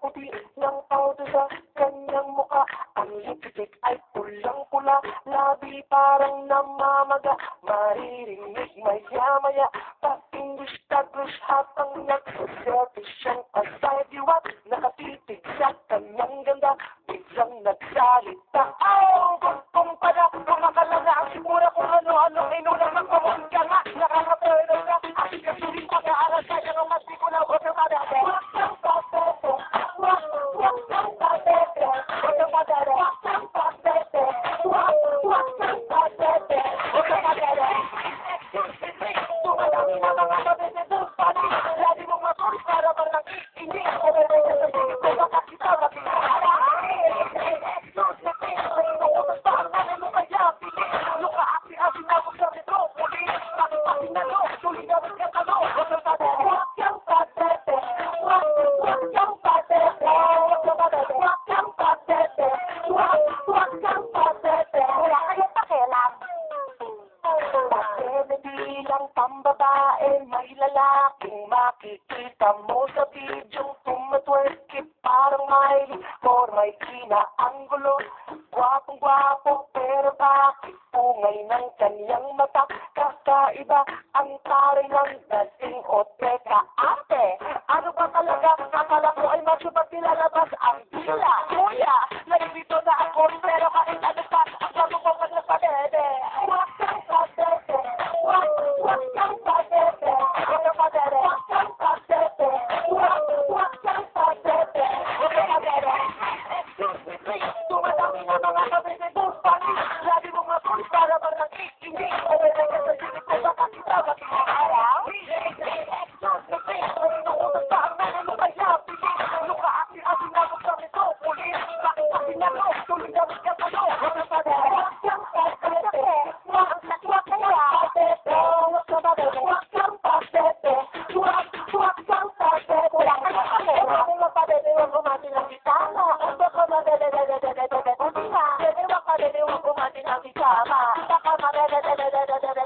puti ng powder sa kanyang muka. Ang lipstick ay pulang-pula, labi parang namamaga. Maririnig maya-maya, patingis tagos habang nagsaselfie siyang asay diwat. Nakatitig sa kanyang ganda, biglang nagsalita. Oh! Bilang pambabae, may lalaking makikita mo sa video. Tumatwerkit parang may or may kinaanggulo gwapong gwapo pero bakit pungay ng kanyang mata? Kakaiba ang taray ng dating o teka ate ano ba talaga? Akala ko ay masyupat nilalabas ang dila kuya narito na ako da da da da